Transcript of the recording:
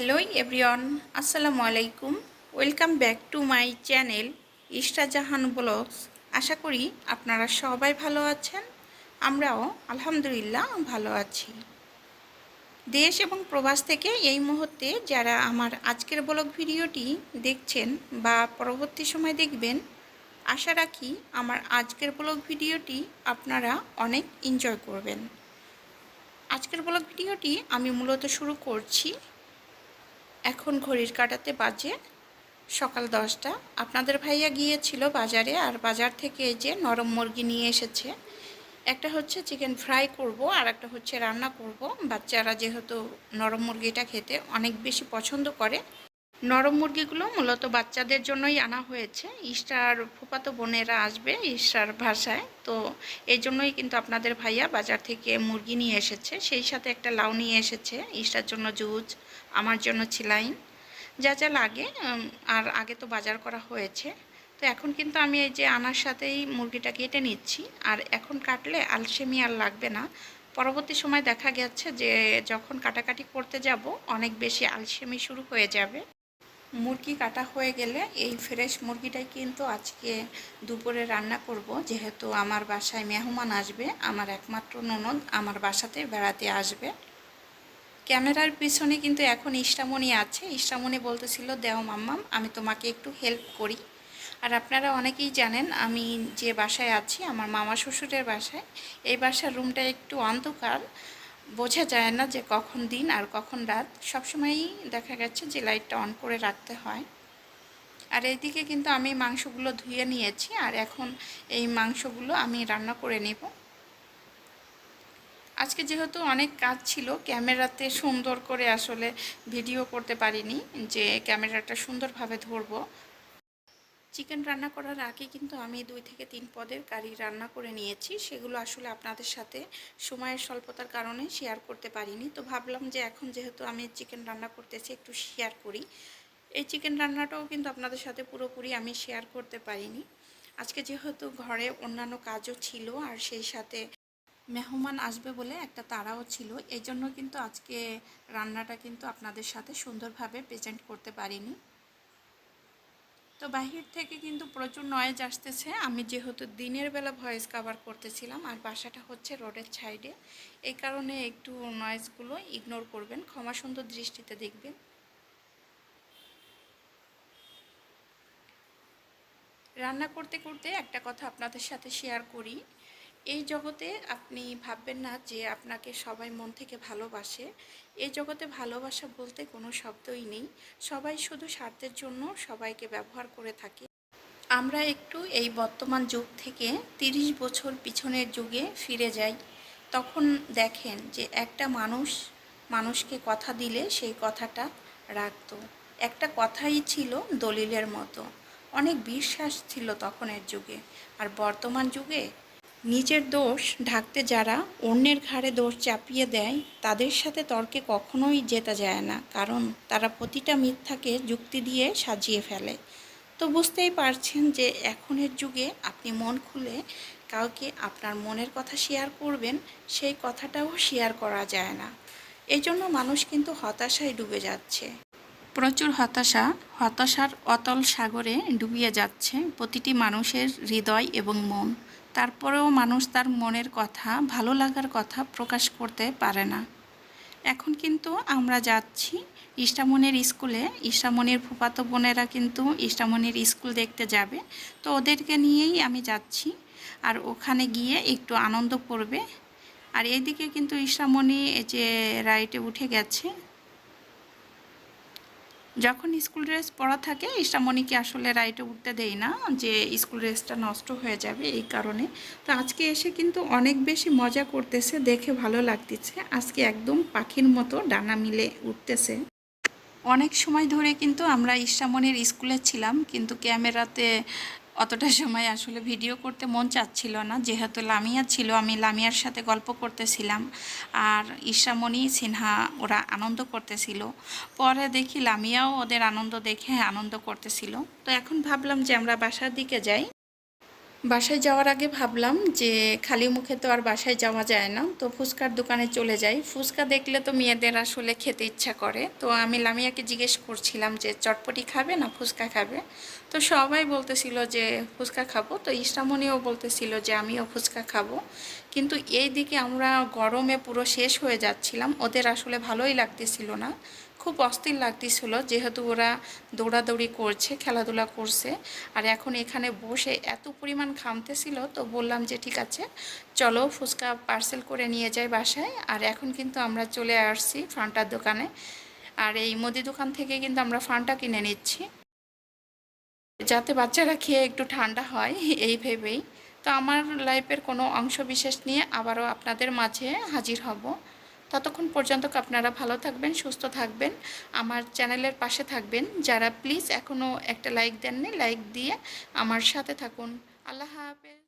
Hello everyone আসসালামু আলাইকুম welcome back to my channel Ishrajahan blogs আশা করি আপনারা সবাই ভালো আছেন। আমরাও আলহামদুলিল্লাহ ভালো আছি। দেশ এবং প্রবাস থেকে এই মুহূর্তে যারা আমার আজকের ব্লগ ভিডিওটি দেখছেন বা পরবর্তী সময় দেখবেন, আশা রাখি আমার আজকের ব্লগ ভিডিওটি আপনারা অনেক এনজয় করবেন। আজকের ব্লগ ভিডিওটি আমি মূলত শুরু করছি এখন ঘড়ির কাটাতে বাজে সকাল দশটা। আপনাদের ভাইয়া গিয়েছিল বাজারে আর বাজার থেকে যে নরম মুরগি নিয়ে এসেছে। একটা হচ্ছে চিকেন ফ্রাই করব আর একটা হচ্ছে রান্না করব। বাচ্চারা যেহেতু নরম মুরগিটা খেতে অনেক বেশি পছন্দ করে নরম মুরগিগুলো মূলত বাচ্চাদের জন্যই আনা হয়েছে। ইস্টার ফুপাতো বোনেরা আসবে ইস্টার ভাষায় তো এই জন্যই কিন্তু আপনাদের ভাইয়া বাজার থেকে মুরগি নিয়ে এসেছে। সেই সাথে একটা লাউ নিয়ে এসেছে। ইস্টার জন্য জুজ আমার জন্য ছিলাইন, যা যা লাগে আর আগে তো বাজার করা হয়েছে। তো এখন কিন্তু আমি এই যে আনার সাথেই মুরগিটা কেটে নিচ্ছি। আর এখন কাটলে আলসেমি আর লাগবে না। পরবর্তী সময় দেখা গেছে যে যখন কাটাকাটি করতে যাব, অনেক বেশি আলসেমি শুরু হয়ে যাবে। মুরগি কাটা হয়ে গেলে এই ফ্রেশ মুরগিটাই কিন্তু আজকে দুপুরে রান্না করব। যেহেতু আমার বাসায় মেহমান আসবে, আমার একমাত্র ননদ আমার বাসাতে বেড়াতে আসবে। ক্যামেরার পিছনে কিন্তু এখন ইষ্টামণি আছে। ইষ্টামণি বলতেছিল, দেও মাম্মাম, আমি তোমাকে একটু হেল্প করি। আর আপনারা অনেকেই জানেন, আমি যে বাসায় আছি, আমার মামা শ্বশুরের বাসায়, এই বাসার রুমটা একটু অন্ধকার। বোঝা যায় না যে কখন দিন আর কখন রাত। সবসময়ই দেখা গেছে যে লাইটটা অন করে রাখতে হয়। আর এইদিকে কিন্তু আমি মাংসগুলো ধুয়ে নিয়েছি আর এখন এই মাংসগুলো আমি রান্না করে নেব। আজকে যেহেতু অনেক কাজ ছিল, ক্যামেরাতে সুন্দর করে আসলে ভিডিও করতে পারিনি যে ক্যামেরাটা সুন্দরভাবে ধরবো। চিকেন রান্না করার আগে কিন্তু আমি দুই থেকে তিন পদের কারি রান্না করে নিয়েছি। সেগুলো আসলে আপনাদের সাথে সময়ের স্বল্পতার কারণে শেয়ার করতে পারিনি। তো ভাবলাম যে এখন যেহেতু আমি চিকেন রান্না করতেছি, একটু শেয়ার করি। এই চিকেন রান্নাটাও কিন্তু আপনাদের সাথে পুরোপুরি আমি শেয়ার করতে পারিনি। আজকে যেহেতু ঘরে অন্যান্য কাজও ছিল, আর সেই সাথে মেহমান আসবে বলে একটা তারাও ছিল, এই জন্য কিন্তু আজকে রান্নাটা কিন্তু আপনাদের সাথে সুন্দরভাবে প্রেজেন্ট করতে পারিনি। তো বাহির থেকে কিন্তু প্রচুর নয়েজ আসতেছে। আমি যেহেতু দিনের বেলা ভয়েস কাভার করতেছিলাম, আর বাসাটা হচ্ছে রোডের সাইডে এই কারণে একটু নয়েজগুলো ইগনোর করবেন, ক্ষমা সুন্দর দৃষ্টিতে দেখবেন। রান্না করতে করতে একটা কথা আপনাদের সাথে শেয়ার করি। এই জগতে আপনি ভাববেন না যে আপনাকে সবাই মন থেকে ভালোবাসে। এই জগতে ভালোবাসা বলতে কোনো শব্দই নেই। সবাই শুধু স্বার্থের জন্য সবাইকে ব্যবহার করে থাকে। আমরা একটু এই বর্তমান যুগ থেকে তিরিশ বছর পিছনের যুগে ফিরে যাই। তখন দেখেন যে একটা মানুষ মানুষকে কথা দিলে সেই কথাটা রাখত। একটা কথাই ছিল দলিলের মতো। অনেক বিশ্বাস ছিল তখনের যুগে। আর বর্তমান যুগে নিজের দোষ ঢাকতে যারা অন্যের ঘাড়ে দোষ চাপিয়ে দেয়, তাদের সাথে তর্কে কখনোই যেতে যায় না, কারণ তারা প্রতিটা মিথ্যাকে যুক্তি দিয়ে সাজিয়ে ফেলে। তো বুঝতেই পারছেন যে এখনের যুগে আপনি মন খুলে কাউকে আপনার মনের কথা শেয়ার করবেন, সেই কথাটাও শেয়ার করা যায় না। এই জন্য মানুষ কিন্তু হতাশায় ডুবে যাচ্ছে। প্রচুর হতাশা, হতাশার অতল সাগরে ডুবিয়ে যাচ্ছে প্রতিটি মানুষের হৃদয় এবং মন। তারপরেও মানুষ তার মনের কথা, ভালো লাগার কথা প্রকাশ করতে পারে না। এখন কিন্তু আমরা যাচ্ছি ইষ্টামনের স্কুলে। ইষ্টামনির ফুপাতো বোনেরা কিন্তু ইষ্টামনির স্কুল দেখতে যাবে। তো ওদেরকে নিয়েই আমি যাচ্ছি। আর ওখানে গিয়ে একটু আনন্দ করবে। আর এইদিকে কিন্তু ইষ্টামণি যে রাইটে উঠে গেছে। যখন স্কুল ড্রেস পরা থাকে ইষ্টামণিকে আসলে রাইটে উঠতে দেই না যে স্কুল ড্রেসটা নষ্ট হয়ে যাবে এই কারণে। তো আজকে এসে কিন্তু অনেক বেশি মজা করতেছে, দেখে ভালো লাগতেছে। আজকে একদম পাখির মতো ডানা মিলে উঠতেছে। অনেক সময় ধরে কিন্তু আমরা ইষ্টামণির স্কুলে ছিলাম, কিন্তু ক্যামেরাতে অতটা সময় আসলে ভিডিও করতে মন চাচ্ছিল না। যেহেতু লামিয়া ছিল, আমি লামিয়ার সাথে গল্প করতেছিলাম আর ঈশামণি, সিনহা, ওরা আনন্দ করতেছিল। পরে দেখি লামিয়াও ওদের আনন্দ দেখে আনন্দ করতেছিল। তো এখন ভাবলাম যে আমরা বাসার দিকে যাই। বাসায় যাওয়ার আগে ভাবলাম যে খালি মুখে তো আর বাসায় যাওয়া যায় না। তো ফুচকার দোকানে চলে যাই। ফুচকা দেখলে তো মেয়েদের আসলে খেতে ইচ্ছা করে। তো আমি লামিয়াকে জিজ্ঞেস করছিলাম যে, চটপটি খাবে না ফুচকা খাবে? তো সবাই বলতেছিল যে, ফুচকা খাব। তো ইসরামণিও বলতেছিল যে, আমিও ফুচকা খাব। কিন্তু এই দিকে আমরা গরমে পুরো শেষ হয়ে যাচ্ছিলাম। ওদের আসলে ভালোই লাগতেছিল না। খুব অস্থির লাগতেছিল যেহেতু ওরা দৌড়াদৌড়ি করছে, খেলাধুলা করছে। আর এখন এখানে বসে এত পরিমাণ খামতেছিল তো বললাম যে ঠিক আছে, চলো ফুচকা পার্সেল করে নিয়ে যাই বাসায়। আর এখন কিন্তু আমরা চলে আসছি ফান্টার দোকানে। আর এই মুদি দোকান থেকে কিন্তু আমরা ফান্টা কিনে নিচ্ছি। যাতে বাচ্চারা খেয়ে একটু ঠান্ডা হয়, এই ভেবেই। তো আমার লাইফের কোনো অংশ বিশেষ নিয়ে আবারও আপনাদের মাঝে হাজির হব। ততক্ষণ পর্যন্ত আপনারা ভালো থাকবেন, সুস্থ থাকবেন। আমার চ্যানেলের পাশে থাকবেন। যারা প্লিজ এখনও একটা লাইক দেননি, লাইক দিয়ে আমার সাথে থাকুন। আল্লাহ হাফেজ।